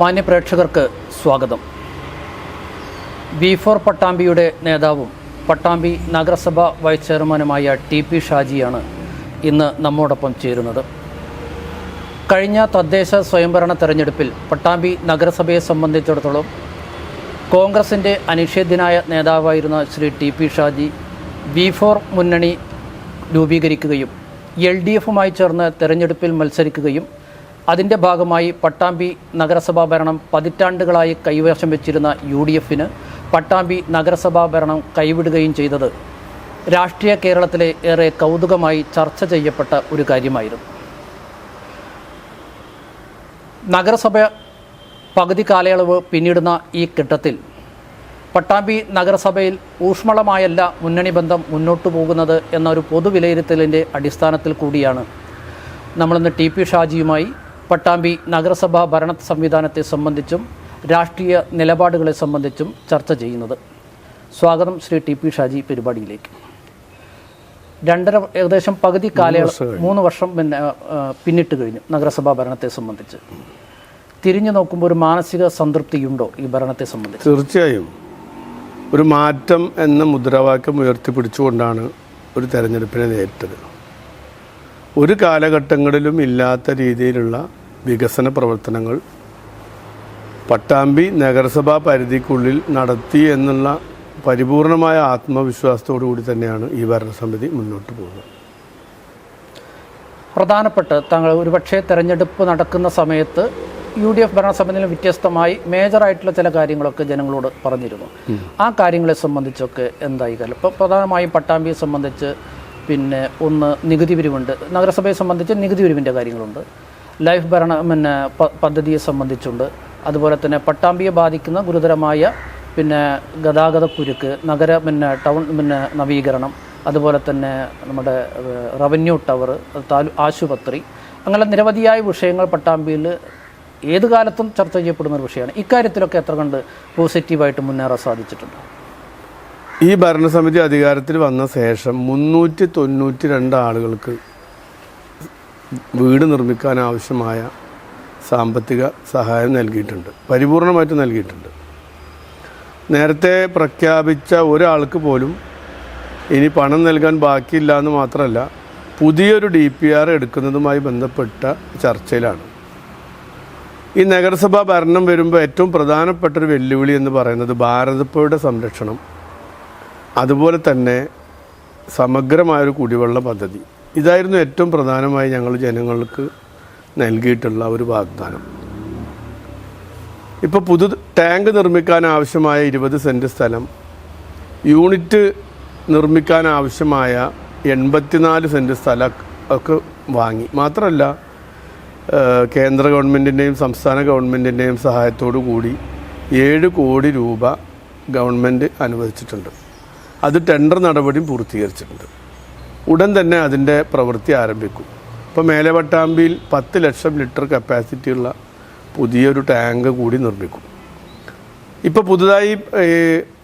മാന്യപ്രേക്ഷകർക്ക് സ്വാഗതം. B four പട്ടാമ്പിയുടെ നേതാവും പട്ടാമ്പി നഗരസഭ വൈസ് ചെയർമാനുമായ ടി പി ഷാജിയാണ് ഇന്ന് നമ്മോടൊപ്പം ചേരുന്നത്. കഴിഞ്ഞ തദ്ദേശ സ്വയംഭരണ തെരഞ്ഞെടുപ്പിൽ പട്ടാമ്പി നഗരസഭയെ സംബന്ധിച്ചിടത്തോളം കോൺഗ്രസിന്റെ അനിഷേധ്യനായ നേതാവായിരുന്ന Shri T P Shaji before മുന്നണി രൂപീകരിക്കുകയും എൽ ഡി എഫുമായി ചേർന്ന് തെരഞ്ഞെടുപ്പിൽ മത്സരിക്കുകയും അതിന്റെ ഭാഗമായി പട്ടാമ്പി നഗരസഭാ ഭരണം പതിറ്റാണ്ടുകളായി കൈവശം വെച്ചിരുന്ന യു ഡി എഫിന് പട്ടാമ്പി നഗരസഭാ ഭരണം കൈവിടുകയും ചെയ്തത് രാഷ്ട്രീയ കേരളത്തിലെ ഏറെ കൗതുകമായി ചർച്ച ചെയ്യപ്പെട്ട ഒരു കാര്യമായിരുന്നു. നഗരസഭ പകുതി കാലയളവ് പിന്നിടുന്ന ഈ ഘട്ടത്തിൽ പട്ടാമ്പി നഗരസഭയിൽ ഊഷ്മളമായല്ല മുന്നണി ബന്ധം മുന്നോട്ടു പോകുന്നത് എന്നൊരു പൊതുവിലയിരുത്തലിന്റെ അടിസ്ഥാനത്തിൽ കൂടിയാണ് നമ്മളിന്ന് ടി പി ഷാജിയുമായി പട്ടാമ്പി നഗരസഭാ ഭരണ സംവിധാനത്തെ സംബന്ധിച്ചും രാഷ്ട്രീയ നിലപാടുകളെ സംബന്ധിച്ചും ചർച്ച ചെയ്യുന്നത്. സ്വാഗതം ശ്രീ ടി പി ഷാജി പരിപാടിയിലേക്ക്. രണ്ടര ഏകദേശം പകുതി കാലയളവ് മൂന്ന് വർഷം പിന്നെ പിന്നിട്ട് കഴിഞ്ഞു നഗരസഭാ ഭരണത്തെ സംബന്ധിച്ച്. തിരിഞ്ഞു നോക്കുമ്പോൾ ഒരു മാനസിക സംതൃപ്തിയുണ്ടോ ഈ ഭരണത്തെ സംബന്ധിച്ച്? തീർച്ചയായും. ഒരു മാറ്റം എന്ന മുദ്രാവാക്യം ഉയർത്തിപ്പിടിച്ചുകൊണ്ടാണ് ഒരു തെരഞ്ഞെടുപ്പിനെ നേരിട്ടത്. ഒരു കാലഘട്ടങ്ങളിലും ഇല്ലാത്ത രീതിയിലുള്ള വികസന പ്രവർത്തനങ്ങൾ. പട്ടാമ്പി നഗരസഭാ പരിധിക്കുള്ളിൽ നടത്തി എന്നുള്ള പരിപൂർണമായ ആത്മവിശ്വാസത്തോടു കൂടി തന്നെയാണ് ഈ ഭരണസമിതി മുന്നോട്ട് പോകുന്നത്. പ്രധാനപ്പെട്ട താങ്കൾ ഒരുപക്ഷെ തെരഞ്ഞെടുപ്പ് നടക്കുന്ന സമയത്ത് യു ഡി എഫ് ഭരണസമിതിയിൽ വ്യത്യസ്തമായി മേജറായിട്ടുള്ള ചില കാര്യങ്ങളൊക്കെ ജനങ്ങളോട് പറഞ്ഞിരുന്നു. ആ കാര്യങ്ങളെ സംബന്ധിച്ചൊക്കെ എന്തായി കാര്യം ഇപ്പോൾ പ്രധാനമായും പട്ടാമ്പിയെ സംബന്ധിച്ച് പിന്നെ ഒന്ന് നികുതി പിരിവുണ്ട്. നഗരസഭയെ സംബന്ധിച്ച് നികുതി പിരിവിന്റെ കാര്യങ്ങളുണ്ട്. ലൈഫ് ഭരണ പിന്നെ പദ്ധതിയെ സംബന്ധിച്ചുണ്ട്. അതുപോലെ തന്നെ പട്ടാമ്പിയെ ബാധിക്കുന്ന ഗുരുതരമായ പിന്നെ ഗതാഗത കുരുക്ക് നഗര പിന്നെ ടൗൺ പിന്നെ നവീകരണം അതുപോലെ തന്നെ നമ്മുടെ റവന്യൂ ടവർ താലു ആശുപത്രി അങ്ങനെ നിരവധിയായ വിഷയങ്ങൾ പട്ടാമ്പിയിൽ ഏത് കാലത്തും ചർച്ച ചെയ്യപ്പെടുന്ന ഒരു വിഷയമാണ്. ഇക്കാര്യത്തിലൊക്കെ എത്ര കണ്ട് പോസിറ്റീവായിട്ട് മുന്നേറാൻ സാധിച്ചിട്ടുണ്ട്? ഈ ഭരണസമിതി അധികാരത്തിൽ വന്ന ശേഷം മുന്നൂറ്റി തൊണ്ണൂറ്റി രണ്ട് ആളുകൾക്ക് വീട് നിർമ്മിക്കാൻ ആവശ്യമായ സാമ്പത്തിക സഹായം നൽകിയിട്ടുണ്ട്. പരിപൂർണമായിട്ട് നൽകിയിട്ടുണ്ട്. നേരത്തെ പ്രഖ്യാപിച്ച ഒരാൾക്ക് പോലും ഇനി പണം നൽകാൻ ബാക്കിയില്ല എന്ന് മാത്രമല്ല പുതിയൊരു ഡി പി ആർ എടുക്കുന്നതുമായി ബന്ധപ്പെട്ട ചർച്ചയിലാണ്. ഈ നഗരസഭാ ഭരണം വരുമ്പോൾ ഏറ്റവും പ്രധാനപ്പെട്ട ഒരു വെല്ലുവിളി എന്ന് പറയുന്നത് ഭാരതപ്പുഴയുടെ സംരക്ഷണം അതുപോലെ തന്നെ സമഗ്രമായൊരു കുടിവെള്ള പദ്ധതി. ഇതായിരുന്നു ഏറ്റവും പ്രധാനമായി ഞങ്ങൾ ജനങ്ങൾക്ക് നൽകിയിട്ടുള്ള ഒരു വാഗ്ദാനം. ഇപ്പോൾ പുതു ടാങ്ക് നിർമ്മിക്കാൻ ആവശ്യമായ ഇരുപത് സെന്റ് സ്ഥലം യൂണിറ്റ് നിർമ്മിക്കാൻ ആവശ്യമായ എൺപത്തിനാല് സെന്റ് സ്ഥലം ഒക്കെ വാങ്ങി. മാത്രമല്ല കേന്ദ്ര ഗവൺമെന്റിന്റെയും സംസ്ഥാന ഗവൺമെന്റിന്റെയും സഹായത്തോടു കൂടി ഏഴ് കോടി രൂപ ഗവൺമെന്റ് അനുവദിച്ചിട്ടുണ്ട്. അത് ടെൻഡർ നടപടിയും പൂർത്തീകരിച്ചിട്ടുണ്ട്. ഉടൻ തന്നെ അതിന്റെ പ്രവൃത്തി ആരംഭിക്കും. ഇപ്പോൾ മേലവട്ടാമ്പിയിൽ പത്ത് ലക്ഷം ലിറ്റർ കപ്പാസിറ്റിയുള്ള പുതിയൊരു ടാങ്ക് കൂടി നിർമ്മിക്കും. ഇപ്പോൾ പുതുതായി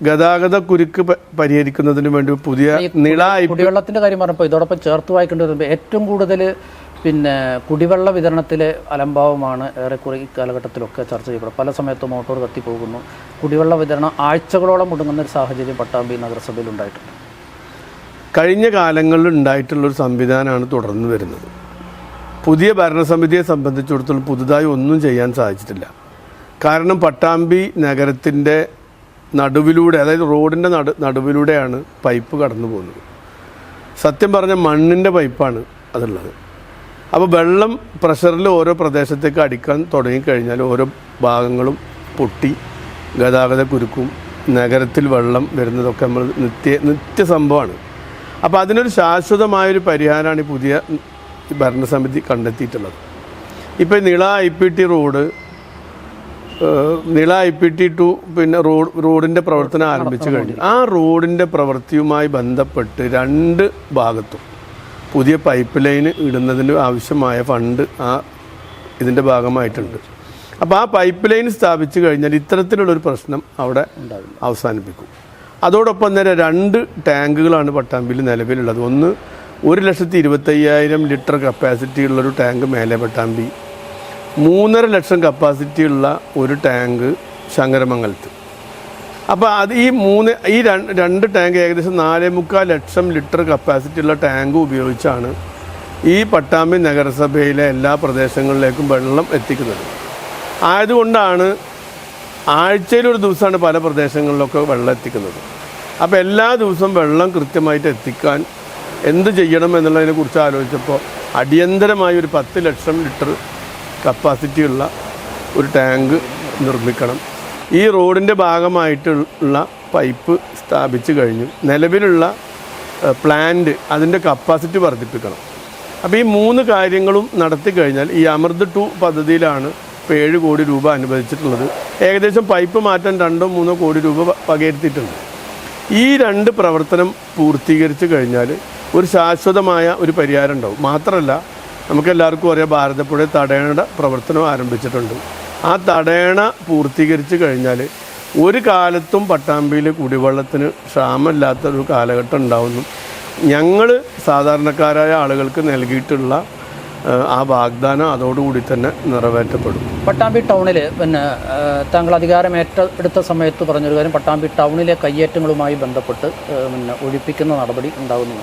ഗതാഗത കുരുക്ക് പരിഹരിക്കുന്നതിന് വേണ്ടി പുതിയ നിള കുടിവെള്ളത്തിന്റെ കാര്യം പറഞ്ഞപ്പോൾ ഇതോടൊപ്പം ചേർത്ത് വായിക്കേണ്ടത് ഏറ്റവും കൂടുതൽ പിന്നെ കുടിവെള്ള വിതരണത്തിലെ അലംഭാവമാണ് ഏറെക്കുറെ ഈ കാലഘട്ടത്തിലൊക്കെ ചർച്ച ചെയ്യപ്പെടും പല സമയത്തും മോട്ടോർ കത്തിപ്പോകുന്നു. കുടിവെള്ള വിതരണം ആഴ്ചകളോളം മുടങ്ങുന്ന ഒരു സാഹചര്യം പട്ടാമ്പി നഗരസഭയിൽ ഉണ്ടായിട്ടുണ്ട്. കഴിഞ്ഞ കാലങ്ങളിൽ ഉണ്ടായിട്ടുള്ളൊരു സംവിധാനമാണ് തുടർന്ന് വരുന്നത്. പുതിയ ഭരണസമിതിയെ സംബന്ധിച്ചിടത്തോളം പുതുതായി ഒന്നും ചെയ്യാൻ സാധിച്ചിട്ടില്ല. കാരണം പട്ടാമ്പി നഗരത്തിന്റെ നടുവിലൂടെ അതായത് റോഡിന്റെ നടു നടുവിലൂടെയാണ് പൈപ്പ് കടന്നു പോകുന്നത്. സത്യം പറഞ്ഞ മണ്ണിന്റെ പൈപ്പാണ് അതുള്ളത്. അപ്പോൾ വെള്ളം പ്രഷറിൽ ഓരോ പ്രദേശത്തേക്ക് അടിക്കാൻ തുടങ്ങിക്കഴിഞ്ഞാൽ ഓരോ ഭാഗങ്ങളും പൊട്ടി ഗതാഗത കുരുക്കും നഗരത്തിൽ വെള്ളം വരുന്നതൊക്കെ നമ്മൾ നിത്യ നിത്യ സംഭവമാണ് അപ്പോൾ അതിനൊരു ശാശ്വതമായൊരു പരിഹാരമാണ് ഈ പുതിയ ഭരണസമിതി കണ്ടെത്തിയിട്ടുള്ളത്. ഇപ്പോൾ Nila I P T road Nila I P T to പിന്നെ റോഡ് റോഡിന്റെ പ്രവർത്തനം ആരംഭിച്ചു കഴിഞ്ഞു. ആ റോഡിന്റെ പ്രവൃത്തിയുമായി ബന്ധപ്പെട്ട് രണ്ട് ഭാഗത്തും പുതിയ പൈപ്പ് ലൈൻ ഇടുന്നതിന് ആവശ്യമായ ഫണ്ട് ആ ഇതിന്റെ ഭാഗമായിട്ടുണ്ട്. അപ്പോൾ ആ പൈപ്പ് ലൈൻ സ്ഥാപിച്ചു കഴിഞ്ഞാൽ ഇത്തരത്തിലുള്ളൊരു പ്രശ്നം അവിടെ അവസാനിപ്പിക്കും. അതോടൊപ്പം തന്നെ രണ്ട് ടാങ്കുകളാണ് പട്ടാമ്പിയിൽ നിലവിലുള്ളത്. ഒന്ന് ഒരു ലക്ഷത്തി ഇരുപത്തയ്യായിരം ലിറ്റർ കപ്പാസിറ്റി ഉള്ളൊരു ടാങ്ക് മേലെ പട്ടാമ്പി. മൂന്നര ലക്ഷം കപ്പാസിറ്റി ഉള്ള ഒരു ടാങ്ക് ശങ്കരമംഗലത്ത്. അപ്പോൾ അത് ഈ മൂന്ന് ഈ രണ്ട് ടാങ്ക് ഏകദേശം നാലേ മുക്കാൽ ലക്ഷം ലിറ്റർ കപ്പാസിറ്റി ഉള്ള ടാങ്ക് ഉപയോഗിച്ചാണ് ഈ പട്ടാമ്പി നഗരസഭയിലെ എല്ലാ പ്രദേശങ്ങളിലേക്കും വെള്ളം എത്തിക്കുന്നത്. ആയതുകൊണ്ടാണ് ആഴ്ചയിൽ ഒരു ദിവസമാണ് പല പ്രദേശങ്ങളിലൊക്കെ വെള്ളം എത്തിക്കുന്നത്. അപ്പോൾ എല്ലാ ദിവസവും വെള്ളം കൃത്യമായിട്ട് എത്തിക്കാൻ എന്ത് ചെയ്യണം എന്നുള്ളതിനെ കുറിച്ച് ആലോചിച്ചപ്പോൾ അടിയന്തരമായി ഒരു പത്ത് ലക്ഷം ലിറ്റർ കപ്പാസിറ്റിയുള്ള ഒരു ടാങ്ക് നിർമ്മിക്കണം. ഈ റോഡിന്റെ ഭാഗമായിട്ടുള്ള പൈപ്പ് സ്ഥാപിച്ചു കഴിഞ്ഞു. നിലവിലുള്ള പ്ലാന്റ് അതിന്റെ കപ്പാസിറ്റി വർദ്ധിപ്പിക്കണം. അപ്പോൾ ഈ മൂന്ന് കാര്യങ്ങളും നടത്തി കഴിഞ്ഞാൽ ഈ അമൃത് ടു പദ്ധതിയിലാണ് ഇപ്പോൾ ഏഴ് കോടി രൂപ അനുവദിച്ചിട്ടുള്ളത്. ഏകദേശം പൈപ്പ് മാറ്റാൻ രണ്ടോ മൂന്നോ കോടി രൂപ പകരുത്തിയിട്ടുണ്ട് ഈ രണ്ട് പ്രവർത്തനം പൂർത്തീകരിച്ചു കഴിഞ്ഞാൽ ഒരു ശാശ്വതമായ ഒരു പരിഹാരം ഉണ്ടാവും. മാത്രമല്ല നമുക്കെല്ലാവർക്കും അറിയാം ഭാരതപ്പുഴ തടയണയുടെ പ്രവർത്തനം ആരംഭിച്ചിട്ടുണ്ട്. ആ തടയണ പൂർത്തീകരിച്ച് കഴിഞ്ഞാൽ ഒരു കാലത്തും പട്ടാമ്പിയിൽ കുടിവെള്ളത്തിന് ക്ഷാമമില്ലാത്തൊരു കാലഘട്ടം ഉണ്ടാവുന്നു. ഞങ്ങൾ സാധാരണക്കാരായ ആളുകൾക്ക് നൽകിയിട്ടുള്ള ആ വാഗ്ദാനം അതോടുകൂടി തന്നെ നിറവേറ്റപ്പെടും. പട്ടാമ്പി ടൗണിൽ പിന്നെ താങ്കൾ അധികാരം ഏറ്റെടുത്ത സമയത്ത് പറഞ്ഞൊരു കാര്യം പട്ടാമ്പി ടൗണിലെ കയ്യേറ്റങ്ങളുമായി ബന്ധപ്പെട്ട് പിന്നെ ഒഴിപ്പിക്കുന്ന നടപടി ഉണ്ടാകുന്നു.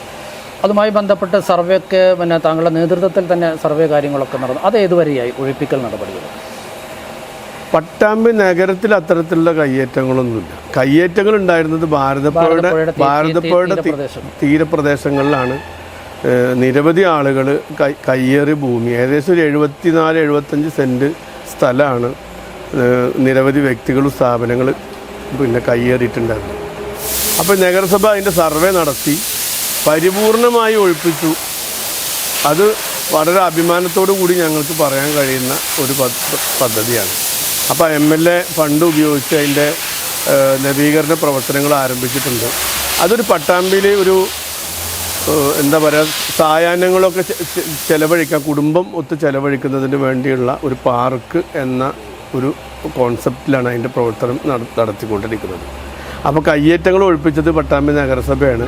അതുമായി ബന്ധപ്പെട്ട് സർവേക്ക് പിന്നെ താങ്കളുടെ നേതൃത്വത്തിൽ തന്നെ സർവേ കാര്യങ്ങളൊക്കെ നടന്നു. അത് ഏതുവരെയായി ഒഴിപ്പിക്കൽ നടപടികൾ? പട്ടാമ്പി നഗരത്തിൽ അത്തരത്തിലുള്ള കയ്യേറ്റങ്ങളൊന്നുമില്ല. കയ്യേറ്റങ്ങൾ ഉണ്ടായിരുന്നത് ഭാരതപ്പുഴയുടെ ഭാരതപ്പുഴയുടെ. തീരപ്രദേശങ്ങളിലാണ്. നിരവധി ആളുകൾ കൈ കയ്യേറിയ ഭൂമി ഏകദേശം ഒരു എഴുപത്തിനാല് എഴുപത്തഞ്ച് സെന്റ് സ്ഥലമാണ് നിരവധി വ്യക്തികളും സ്ഥാപനങ്ങൾ പിന്നെ കയ്യേറിയിട്ടുണ്ടായിരുന്നു അപ്പോൾ നഗരസഭ അതിന്റെ സർവേ നടത്തി പരിപൂർണമായി ഒഴിപ്പിച്ചു. അത് വളരെ അഭിമാനത്തോടു കൂടി ഞങ്ങൾക്ക് പറയാൻ കഴിയുന്ന ഒരു പദ്ധ- പദ്ധതിയാണ്. അപ്പോൾ എം എൽ എ ഫണ്ട് ഉപയോഗിച്ച് അതിന്റെ നവീകരണ പ്രവർത്തനങ്ങൾ ആരംഭിച്ചിട്ടുണ്ട്. അതൊരു പട്ടാമ്പിയിൽ ഒരു എന്താ പറയുക സായാഹ്നങ്ങളൊക്കെ ചെ- ചെ- കുടുംബം ഒത്ത് ചെലവഴിക്കുന്നതിന് വേണ്ടിയുള്ള ഒരു പാർക്ക് എന്ന ഒരു കോൺസെപ്റ്റിലാണ് അതിന്റെ പ്രവർത്തനം നട- നടത്തിക്കൊണ്ടിരിക്കുന്നത്. അപ്പോൾ കയ്യേറ്റങ്ങൾ ഒഴിപ്പിച്ചത് പട്ടാമ്പി നഗരസഭയാണ്.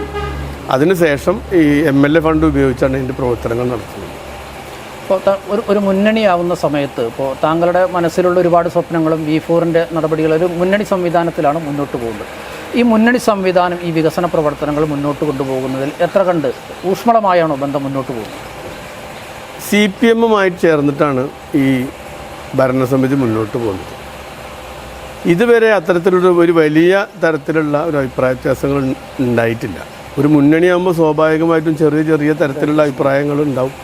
അതിനുശേഷം ഈ എം എൽ എ ഫണ്ട് ഉപയോഗിച്ചാണ് ഇതിന്റെ പ്രവർത്തനങ്ങൾ നടത്തുന്നത്. ഇപ്പോൾ ഒരു ഒരു മുന്നണിയാവുന്ന സമയത്ത് ഇപ്പോൾ താങ്കളുടെ മനസ്സിലുള്ള ഒരുപാട് സ്വപ്നങ്ങളും വി ഫോറിന്റെ നടപടികൾ ഒരു മുന്നണി സംവിധാനത്തിലാണ് മുന്നോട്ട് പോകുന്നത്. ഈ മുന്നണി സംവിധാനം ഈ വികസന പ്രവർത്തനങ്ങൾ മുന്നോട്ട് കൊണ്ടുപോകുന്നതിൽ എത്ര കണ്ട് ഊഷ്മളമായാണോ ബന്ധം മുന്നോട്ട് പോകുന്നത്? സി പി എമ്മുമായി ചേർന്നിട്ടാണ് ഈ ഭരണസമിതി മുന്നോട്ട് പോകുന്നത്. ഇതുവരെ അത്തരത്തിലുള്ള ഒരു വലിയ തരത്തിലുള്ള ഒരു അഭിപ്രായ വ്യത്യാസങ്ങൾ ഉണ്ടായിട്ടില്ല ഒരു മുന്നണിയാകുമ്പോൾ സ്വാഭാവികമായിട്ടും ചെറിയ ചെറിയ തരത്തിലുള്ള അഭിപ്രായങ്ങൾ ഉണ്ടാവും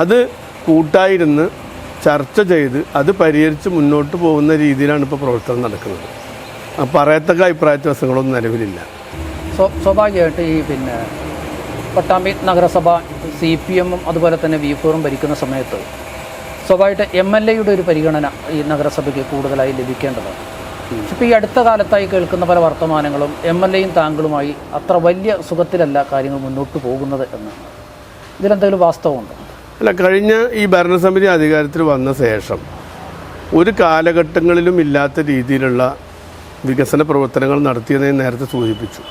അത് കൂട്ടായിരുന്ന് ചർച്ച ചെയ്ത് അത് പരിഹരിച്ച് മുന്നോട്ട് പോകുന്ന രീതിയിലാണ് ഇപ്പോൾ പ്രവർത്തനം നടക്കുന്നത്. പറയത്തക്ക അഭിപ്രായ വ്യത്യാസങ്ങളൊന്നും നിലവിലില്ല. സ്വ സ്വാഭാവികമായിട്ട് ഈ പിന്നെ പട്ടാമ്പി നഗരസഭ സി പി എമ്മും അതുപോലെ തന്നെ വി ഫോറും ഭരിക്കുന്ന സമയത്ത് സ്വാഭാവികമായിട്ട് എം എൽ എയുടെ ഒരു പരിഗണന ഈ നഗരസഭയ്ക്ക് കൂടുതലായി ലഭിക്കേണ്ടതാണ് ഇപ്പോൾ ഈ അടുത്ത കാലത്തായി കേൾക്കുന്ന പല വർത്തമാനങ്ങളും എം എൽ എയും താങ്കളുമായി അത്ര വലിയ സുഖത്തിലല്ല കാര്യങ്ങൾ മുന്നോട്ട് പോകുന്നത് എന്ന്. ഇതിലെന്തെങ്കിലും വാസ്തവമുണ്ടോ? അല്ല കഴിഞ്ഞ ഈ ഭരണസമിതി അധികാരത്തിൽ വന്ന ശേഷം ഒരു കാലഘട്ടങ്ങളിലും ഇല്ലാത്ത രീതിയിലുള്ള വികസന പ്രവർത്തനങ്ങൾ നടത്തിയതെന്ന് ഞാൻ നേരത്തെ സൂചിപ്പിച്ചു.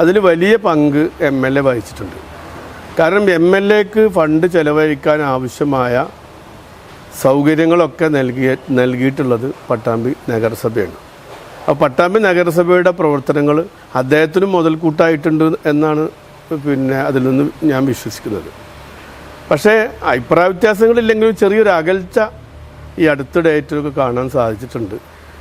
അതിൽ വലിയ പങ്ക് എം എൽ എ വഹിച്ചിട്ടുണ്ട്. കാരണം എം എൽ എക്ക് ഫണ്ട് ചെലവഴിക്കാൻ ആവശ്യമായ സൗകര്യങ്ങളൊക്കെ നൽകിയ നൽകിയിട്ടുള്ളത് പട്ടാമ്പി നഗരസഭയാണ്. അപ്പോൾ പട്ടാമ്പി നഗരസഭയുടെ പ്രവർത്തനങ്ങൾ അദ്ദേഹത്തിനും മുതൽക്കൂട്ടായിട്ടുണ്ട് എന്നാണ് പിന്നെ അതിൽ നിന്ന് ഞാൻ വിശ്വസിക്കുന്നത്. പക്ഷേ അഭിപ്രായ വ്യത്യാസങ്ങളില്ലെങ്കിലും ചെറിയൊരു അകൽച്ച ഈ അടുത്ത ഡേറ്റിലൊക്കെ കാണാൻ സാധിച്ചിട്ടുണ്ട്.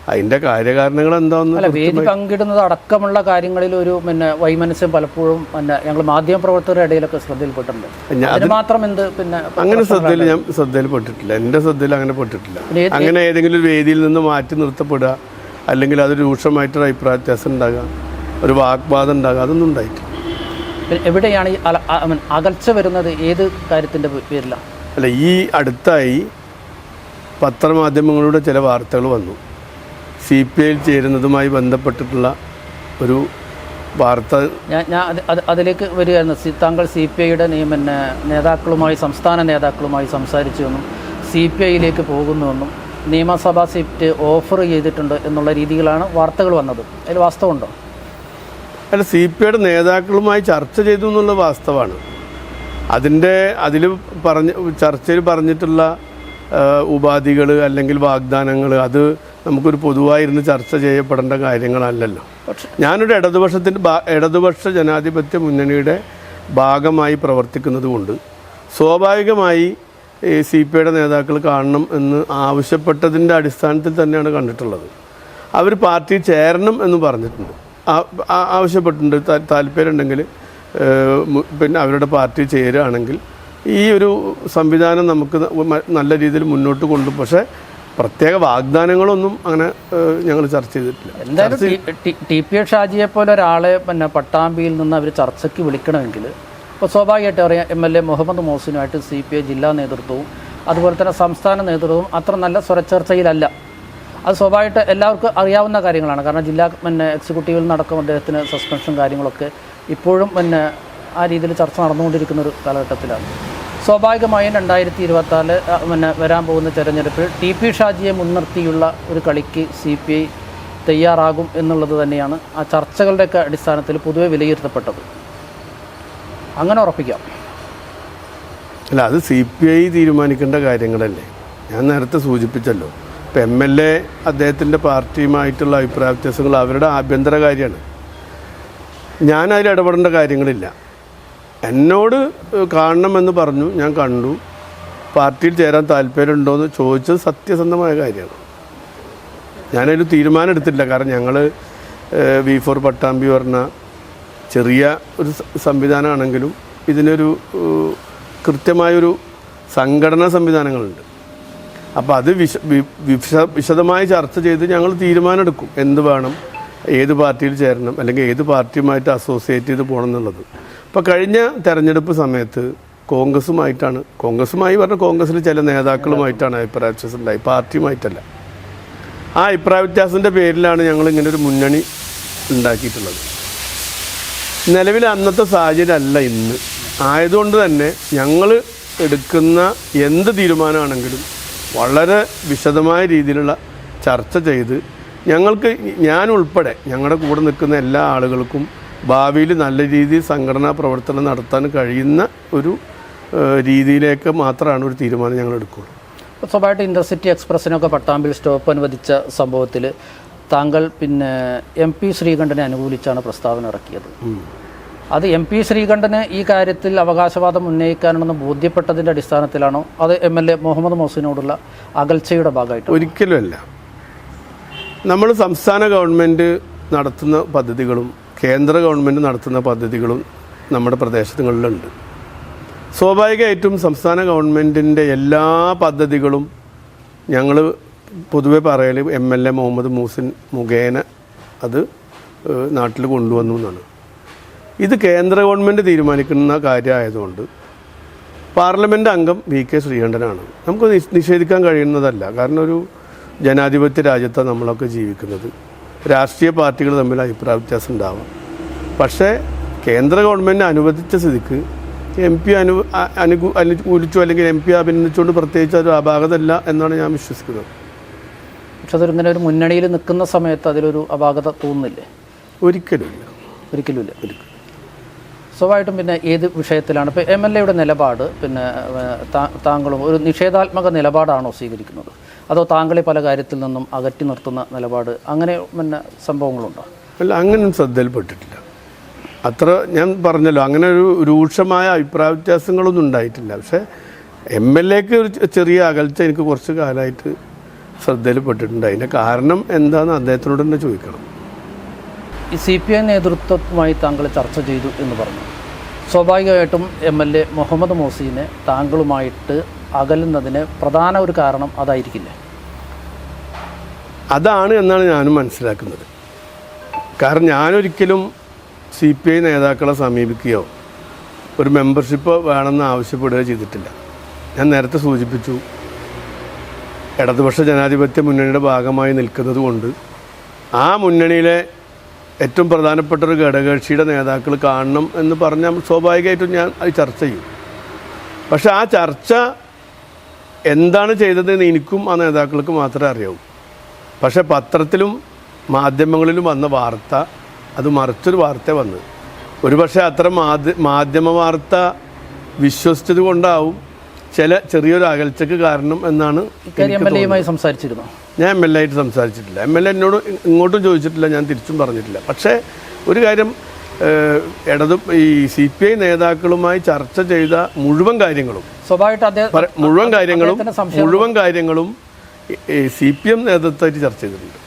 അതിന്റെ കാര്യകാരണങ്ങൾ എന്താണെന്ന് വേദി പങ്കിടുന്നത് അടക്കമുള്ള കാര്യങ്ങളിൽ ഒരു പിന്നെ വൈമനസ്യം പലപ്പോഴും പിന്നെ ഞങ്ങൾ മാധ്യമ പ്രവർത്തകരുടെ ഇടയിലൊക്കെ ശ്രദ്ധയിൽപ്പെട്ടിട്ടുണ്ട്. മാത്രം എന്ത് പിന്നെ അങ്ങനെ ശ്രദ്ധയിൽ ഞാൻ ശ്രദ്ധയിൽപ്പെട്ടിട്ടില്ല. എന്റെ എന്റെ ശ്രദ്ധയിൽ അങ്ങനെ പെട്ടിട്ടില്ല. അങ്ങനെ ഏതെങ്കിലും ഒരു വേദിയിൽ നിന്ന് മാറ്റി നിർത്തപ്പെടുക അല്ലെങ്കിൽ അത് രൂക്ഷമായിട്ടൊരു അഭിപ്രായ വ്യത്യാസം ഉണ്ടാകുക ഒരു വാഗ്വാദം ഉണ്ടാകുക അതൊന്നും ഉണ്ടായിട്ടില്ല. എവിടെയാണ് ഈ അകൽച്ച വരുന്നത്? ഏത് കാര്യത്തിന്റെ പേരിലാണ് അല്ല ഈ അടുത്തായി പത്രമാധ്യമങ്ങളുടെ ചില വാർത്തകൾ വന്നു. സി പി ഐയിൽ ചേരുന്നതുമായി ബന്ധപ്പെട്ടിട്ടുള്ള ഒരു വാർത്ത ഞാൻ ഞാൻ അത് അത് അതിലേക്ക് വരികയായിരുന്നു. താങ്കൾ സി പി ഐയുടെ പിന്നെ നേതാക്കളുമായി സംസ്ഥാന നേതാക്കളുമായി സംസാരിച്ചുവെന്നും സി പി ഐയിലേക്ക് പോകുന്നുവെന്നും നിയമസഭാ സീറ്റ് ഓഫർ ചെയ്തിട്ടുണ്ട് എന്നുള്ള രീതിയിലാണ് വാർത്തകൾ വന്നത്. അതിൽ വാസ്തവമുണ്ടോ? അല്ല സി പി ഐയുടെ നേതാക്കളുമായി ചർച്ച ചെയ്തു എന്നുള്ള വാസ്തവമാണ്. അതിന്റെ അതിൽ പറഞ്ഞ ചർച്ചയിൽ പറഞ്ഞിട്ടുള്ള ഉപാധികൾ അല്ലെങ്കിൽ വാഗ്ദാനങ്ങൾ അത് നമുക്കൊരു പൊതുവായിരുന്ന് ചർച്ച ചെയ്യപ്പെടേണ്ട കാര്യങ്ങളല്ലല്ലോ. പക്ഷെ ഞാനൊരു ഇടതുപക്ഷത്തിന്റെ ഭാ ഇടതുപക്ഷ ജനാധിപത്യ മുന്നണിയുടെ ഭാഗമായി പ്രവർത്തിക്കുന്നതുകൊണ്ട് സ്വാഭാവികമായി സി പി ഐയുടെ നേതാക്കൾ കാണണം എന്ന് ആവശ്യപ്പെട്ടതിന്റെ അടിസ്ഥാനത്തിൽ തന്നെയാണ് കണ്ടിട്ടുള്ളത്. അവർ പാർട്ടി ചേരണം എന്ന് പറഞ്ഞിട്ടുണ്ട്. ആവശ്യപ്പെട്ടിട്ടുണ്ട്. താല്പര്യമുണ്ടെങ്കിൽ പിന്നെ അവരുടെ പാർട്ടി ചേരുകയാണെങ്കിൽ ഈ ഒരു സംവിധാനം നമുക്ക് നല്ല രീതിയിൽ മുന്നോട്ട് കൊണ്ടു പക്ഷേ പ്രത്യേക വാഗ്ദാനങ്ങളൊന്നും അങ്ങനെ ഞങ്ങൾ ചർച്ച ചെയ്തിട്ടില്ല. എന്തായാലും ടി- പി എ ഷാജിയെ പോലെ ഒരാളെ പിന്നെ പട്ടാമ്പിയിൽ നിന്ന് അവർ ചർച്ചയ്ക്ക് വിളിക്കണമെങ്കിൽ ഇപ്പോൾ സ്വാഭാവികമായിട്ട് അറിയാം എം എൽ എ മുഹമ്മദ് മോസിനുമായിട്ട് സി പി ഐ ജില്ലാ നേതൃത്വവും അതുപോലെ തന്നെ സംസ്ഥാന നേതൃത്വവും അത്ര നല്ല സ്വരച്ചർച്ചയിലല്ല. അത് സ്വാഭാവികമായിട്ട് എല്ലാവർക്കും അറിയാവുന്ന കാര്യങ്ങളാണ്. കാരണം ജില്ലാ പിന്നെ എക്സിക്യൂട്ടീവിൽ നടക്കും അദ്ദേഹത്തിന് സസ്പെൻഷൻ കാര്യങ്ങളൊക്കെ ഇപ്പോഴും പിന്നെ ആ രീതിയിൽ ചർച്ച നടന്നുകൊണ്ടിരിക്കുന്ന ഒരു കാലഘട്ടത്തിലാണ്. സ്വാഭാവികമായും രണ്ടായിരത്തി ഇരുപത്തിനാല് പിന്നെ വരാൻ പോകുന്ന തെരഞ്ഞെടുപ്പിൽ ടി പി ഷാജിയെ മുൻനിർത്തിയുള്ള ഒരു കളിക്ക് സി പി ഐ തയ്യാറാകും എന്നുള്ളത് തന്നെയാണ് ആ ചർച്ചകളുടെയൊക്കെ അടിസ്ഥാനത്തിൽ പൊതുവെ വിലയിരുത്തപ്പെട്ടത്. അങ്ങനെ ഉറപ്പിക്കാം. അല്ല അത് സി പി ഐ തീരുമാനിക്കേണ്ട കാര്യങ്ങളല്ലേ? ഞാൻ നേരത്തെ സൂചിപ്പിച്ചല്ലോ. ഇപ്പം എം എൽ എ അദ്ദേഹത്തിന്റെ പാർട്ടിയുമായിട്ടുള്ള അഭിപ്രായ വ്യത്യാസങ്ങൾ അവരുടെ ആഭ്യന്തര കാര്യമാണ്. ഞാൻ അതിൽ ഇടപെടേണ്ട കാര്യങ്ങളില്ല. എന്നോട് കാണണമെന്ന് പറഞ്ഞു. ഞാൻ കണ്ടു. പാർട്ടിയിൽ ചേരാൻ താല്പര്യമുണ്ടോ എന്ന് ചോദിച്ചത് സത്യസന്ധമായ കാര്യമാണ്. ഞാനൊരു തീരുമാനം എടുത്തിട്ടില്ല. കാരണം ഞങ്ങൾ വി ഫോർ പട്ടാമ്പി പറഞ്ഞ ചെറിയ ഒരു സംവിധാനമാണെങ്കിലും ഇതിനൊരു കൃത്യമായൊരു സംഘടനാ സംവിധാനങ്ങളുണ്ട്. അപ്പോൾ അത് വിശ- വിശദമായി ചർച്ച ചെയ്ത് ഞങ്ങൾ തീരുമാനമെടുക്കും. എന്ത് വേണം ഏത് പാർട്ടിയിൽ ചേരണം അല്ലെങ്കിൽ ഏത് പാർട്ടിയുമായിട്ട് അസോസിയേറ്റ് ചെയ്ത് പോകണം എന്നുള്ളത്. ഇപ്പോൾ കഴിഞ്ഞ തെരഞ്ഞെടുപ്പ് സമയത്ത് കോൺഗ്രസുമായിട്ടാണ് കോൺഗ്രസുമായി പറഞ്ഞ കോൺഗ്രസിലെ ചില നേതാക്കളുമായിട്ടാണ് അഭിപ്രായ വ്യത്യാസം ഉണ്ടായി പാർട്ടിയുമായിട്ടല്ല. ആ അഭിപ്രായ വ്യത്യാസത്തിന്റെ പേരിലാണ് ഞങ്ങൾ ഇങ്ങനെ ഒരു മുന്നണി ഉണ്ടാക്കിയിട്ടുള്ളത്. നിലവിൽ അന്നത്തെ സാഹചര്യം അല്ല ഇന്ന്. ആയതുകൊണ്ട് തന്നെ ഞങ്ങൾ എടുക്കുന്ന എന്ത് തീരുമാനമാണെങ്കിലും വളരെ വിശദമായ രീതിയിലുള്ള ചർച്ച ചെയ്ത് ഞങ്ങൾക്ക് ഞാൻ ഉൾപ്പെടെ ഞങ്ങളുടെ കൂടെ നിൽക്കുന്ന എല്ലാ ആളുകൾക്കും ഭാവിയിൽ നല്ല രീതിയിൽ സംഘടനാ പ്രവർത്തനം നടത്താൻ കഴിയുന്ന ഒരു രീതിയിലേക്ക് മാത്രമാണ് ഒരു തീരുമാനം ഞങ്ങൾ എടുക്കുകയുള്ളൂ. സ്വഭാവമായിട്ട് ഇന്റർസിറ്റി എക്സ്പ്രസ്സിനൊക്കെ പട്ടാമ്പിൽ സ്റ്റോപ്പ് അനുവദിച്ച സംഭവത്തിൽ താങ്കൾ പിന്നെ എം പി ശ്രീകണ്ഠനെ അനുകൂലിച്ചാണ് പ്രസ്താവന ഇറക്കിയത്. അത് എം പി ശ്രീകണ്ഠന് ഈ കാര്യത്തിൽ അവകാശവാദം ഉന്നയിക്കാനുണ്ടെന്ന് ബോധ്യപ്പെട്ടതിന്റെ അടിസ്ഥാനത്തിലാണോ? അത് എം എൽ എ മുഹമ്മദ് മോസിനോടുള്ള അകൽച്ചയുടെ ഭാഗമായിട്ട് ഒരിക്കലുമല്ല നമ്മൾ സംസ്ഥാന ഗവൺമെന്റ് നടത്തുന്ന പദ്ധതികളും കേന്ദ്ര ഗവൺമെന്റ് നടത്തുന്ന പദ്ധതികളും നമ്മുടെ പ്രദേശങ്ങളിലുണ്ട് സ്വാഭാവികമായിട്ടും സംസ്ഥാന ഗവൺമെന്റിന്റെ എല്ലാ പദ്ധതികളും ഞങ്ങൾ പൊതുവെ പറയൽ M L A Muhammad Muhsin മുഖേന അത് നാട്ടിൽ കൊണ്ടുവന്നു എന്നാണ്. ഇത് കേന്ദ്ര ഗവൺമെന്റ് തീരുമാനിക്കുന്ന കാര്യമായതുകൊണ്ട് പാർലമെന്റ് അംഗം വി കെ ശ്രീകണ്ഠനാണ്. നമുക്ക് നിഷ്- നിഷേധിക്കാൻ കഴിയുന്നതല്ല. കാരണം ഒരു ജനാധിപത്യ രാജ്യത്താണ് നമ്മളൊക്കെ ജീവിക്കുന്നത്. രാഷ്ട്രീയ പാർട്ടികൾ തമ്മിൽ അഭിപ്രായ വ്യത്യാസം ഉണ്ടാവാം. പക്ഷേ കേന്ദ്ര ഗവൺമെന്റ് അനുവദിച്ച സ്ഥിതിക്ക് എം പി അനു അനുകൂ അനുകൂലിച്ചു അല്ലെങ്കിൽ എം പി അഭിനന്ദിച്ചുകൊണ്ട് പ്രത്യേകിച്ച് ഒരു അപാകതല്ല എന്നാണ് ഞാൻ വിശ്വസിക്കുന്നത്. പക്ഷെ അതൊരിങ്ങനെ ഒരു മുന്നണിയിൽ നിൽക്കുന്ന സമയത്ത് അതിലൊരു അപാകത തോന്നുന്നില്ലേ? ഒരിക്കലും ഒരിക്കലുമില്ല ഒരിക്കലും സ്വാഭാവികമായിട്ടും പിന്നെ ഏത് വിഷയത്തിലാണ്? ഇപ്പോൾ എം എൽ എയുടെ നിലപാട് പിന്നെ താങ്കളും ഒരു നിഷേധാത്മക നിലപാടാണോ സ്വീകരിക്കുന്നത്? അതോ താങ്കളെ പല കാര്യത്തിൽ നിന്നും അകറ്റി നിർത്തുന്ന നിലപാട് അങ്ങനെ പിന്നെ സംഭവങ്ങളുണ്ടോ? അല്ല അങ്ങനെ ശ്രദ്ധയിൽപ്പെട്ടിട്ടില്ല. അത്ര ഞാൻ പറഞ്ഞല്ലോ അങ്ങനെ ഒരു രൂക്ഷമായ അഭിപ്രായ വ്യത്യാസങ്ങളൊന്നും ഉണ്ടായിട്ടില്ല. പക്ഷേ എം എൽ എക്ക് ഒരു ചെറിയ അകൽച്ച എനിക്ക് കുറച്ച് കാലമായിട്ട് ശ്രദ്ധയിൽപ്പെട്ടിട്ടുണ്ട്. അതിന്റെ കാരണം എന്താണെന്ന് അദ്ദേഹത്തിനോട് തന്നെ ചോദിക്കണം. ഈ സി പി ഐ നേതൃത്വവുമായി താങ്കൾ ചർച്ച ചെയ്തു എന്ന് പറഞ്ഞു. സ്വാഭാവികമായിട്ടും എം എൽ എ മുഹമ്മദ് മോസീനെ താങ്കളുമായിട്ട് അകലുന്നതിന് പ്രധാന ഒരു കാരണം അതായിരിക്കില്ല? അതാണ് എന്നാണ് ഞാനും മനസ്സിലാക്കുന്നത്. കാരണം ഞാനൊരിക്കലും സി പി ഐ നേതാക്കളെ സമീപിക്കുകയോ ഒരു മെമ്പർഷിപ്പ് വേണമെന്ന് ആവശ്യപ്പെടുകയോ ചെയ്തിട്ടില്ല. ഞാൻ നേരത്തെ സൂചിപ്പിച്ചു ഇടതുപക്ഷ ജനാധിപത്യ മുന്നണിയുടെ ഭാഗമായി നിൽക്കുന്നത് കൊണ്ട് ആ മുന്നണിയിലെ ഏറ്റവും പ്രധാനപ്പെട്ട ഒരു ഘടകകക്ഷിയുടെ നേതാക്കൾ കാണണം എന്ന് പറഞ്ഞാൽ സ്വാഭാവികമായിട്ടും ഞാൻ അത് ചർച്ച ചെയ്യും. പക്ഷെ ആ ചർച്ച എന്താണ് ചെയ്തതെന്ന് എനിക്കും ആ നേതാക്കൾക്ക് മാത്രമേ അറിയാവൂ. പക്ഷെ പത്രത്തിലും മാധ്യമങ്ങളിലും വന്ന വാർത്ത അത് മറിച്ചൊരു വാർത്ത വന്നത്. ഒരുപക്ഷെ അത്ര മാധ്യ മാധ്യമ വാർത്ത വിശ്വസിച്ചത് കൊണ്ടാവും ചില ചെറിയൊരു അകൽച്ചക്ക് കാരണം എന്നാണ് സംസാരിച്ചിരുന്നു? ഞാൻ എം എൽ എ ആയിട്ട് സംസാരിച്ചിട്ടില്ല. എം എൽ എ എന്നോട് ഇങ്ങോട്ടും ചോദിച്ചിട്ടില്ല ഞാൻ തിരിച്ചും പറഞ്ഞിട്ടില്ല. പക്ഷേ ഒരു കാര്യം ഇടത് ഈ സി പി ഐ നേതാക്കളുമായി ചർച്ച ചെയ്ത മുഴുവൻ കാര്യങ്ങളും. സ്വാഭാവികമായിട്ട് മുഴുവൻ കാര്യങ്ങളും മുഴുവൻ കാര്യങ്ങളും സി പി എം നേതൃത്വമായിട്ട് ചർച്ച ചെയ്തിട്ടുണ്ട്.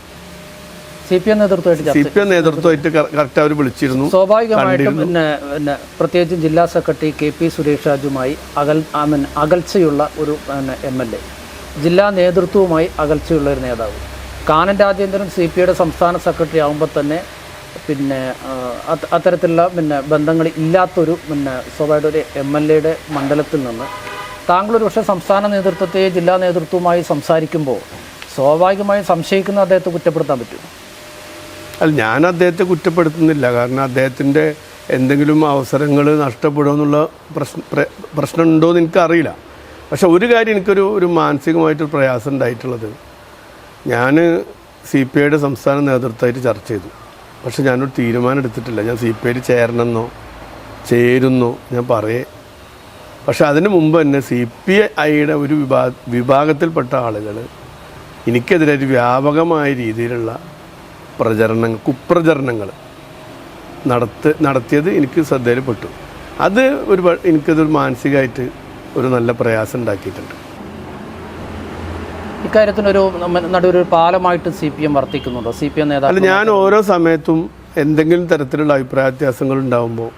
സി പി എം നേതൃത്വമായിട്ട് സി പി എം നേതൃത്വമായിട്ട് കറക്റ്റ് അവർ വിളിച്ചിരുന്നു. സ്വാഭാവികമായിട്ടും പിന്നെ പിന്നെ പ്രത്യേകിച്ച് ജില്ലാ സെക്രട്ടറി കെ പി സുരേഷ് രാജുമായി അകൽ ഐ മീൻ അകൽച്ചയുള്ള ഒരു പിന്നെ എം എൽ എ. ജില്ലാ നേതൃത്വവുമായി അകൽച്ചയുള്ള ഒരു നേതാവ്. കാനൻ രാജേന്ദ്രൻ സി പി ഐയുടെ സംസ്ഥാന സെക്രട്ടറി ആകുമ്പോൾ തന്നെ പിന്നെ അത്തരത്തിലുള്ള പിന്നെ ബന്ധങ്ങൾ ഇല്ലാത്തൊരു പിന്നെ സ്വാഭാവിക ഒരു എം എൽ എയുടെ മണ്ഡലത്തിൽ നിന്ന് താങ്കൾ ഒരു പക്ഷേ സംസ്ഥാന നേതൃത്വത്തെ ജില്ലാ നേതൃത്വവുമായി സംസാരിക്കുമ്പോൾ സ്വാഭാവികമായും സംശയിക്കുന്ന അദ്ദേഹത്തെ കുറ്റപ്പെടുത്താൻ പറ്റും അല്ല ഞാൻ അദ്ദേഹത്തെ കുറ്റപ്പെടുത്തുന്നില്ല. കാരണം അദ്ദേഹത്തിന്റെ എന്തെങ്കിലും അവസരങ്ങൾ നഷ്ടപ്പെടുമെന്നുള്ള പ്രശ്ന പ്ര- പ്രശ്നമുണ്ടോ എന്ന് എനിക്കറിയില്ല. പക്ഷെ ഒരു കാര്യം എനിക്കൊരു ഒരു മാനസികമായിട്ടൊരു പ്രയാസം ഉണ്ടായിട്ടുള്ളത്. ഞാൻ സി പി ഐയുടെ സംസ്ഥാന നേതൃത്വമായിട്ട് ചർച്ച ചെയ്തു. പക്ഷെ ഞാനൊരു തീരുമാനം എടുത്തിട്ടില്ല ഞാൻ സി പി ഐയിൽ ചേരണമെന്നോ ചേരുന്നോ ഞാൻ പറയേ. പക്ഷെ അതിന് മുമ്പ് തന്നെ സി പി ഐയുടെ ഒരു വിഭാ വിഭാഗത്തിൽപ്പെട്ട ആളുകൾ എനിക്കെതിരെ ഒരു വ്യാപകമായ രീതിയിലുള്ള പ്രചരണങ്ങൾ കുപ്രചരണങ്ങൾ നടത്ത് നടത്തിയത് എനിക്ക് ശ്രദ്ധയിൽപ്പെട്ടു. അത് ഒരു എനിക്കതൊരു മാനസികമായിട്ട് ഒരു നല്ല പ്രയാസം ഉണ്ടാക്കിയിട്ടുണ്ട്. ഇക്കാര്യത്തിനൊരു നടുവൊരു പാലമായിട്ട് സി പി എം വർത്തിക്കുന്നുണ്ടോ? സി പി എം അല്ല നേതാക്കൾ ഞാൻ ഓരോ സമയത്തും എന്തെങ്കിലും തരത്തിലുള്ള അഭിപ്രായ വ്യത്യാസങ്ങൾ ഉണ്ടാകുമ്പോൾ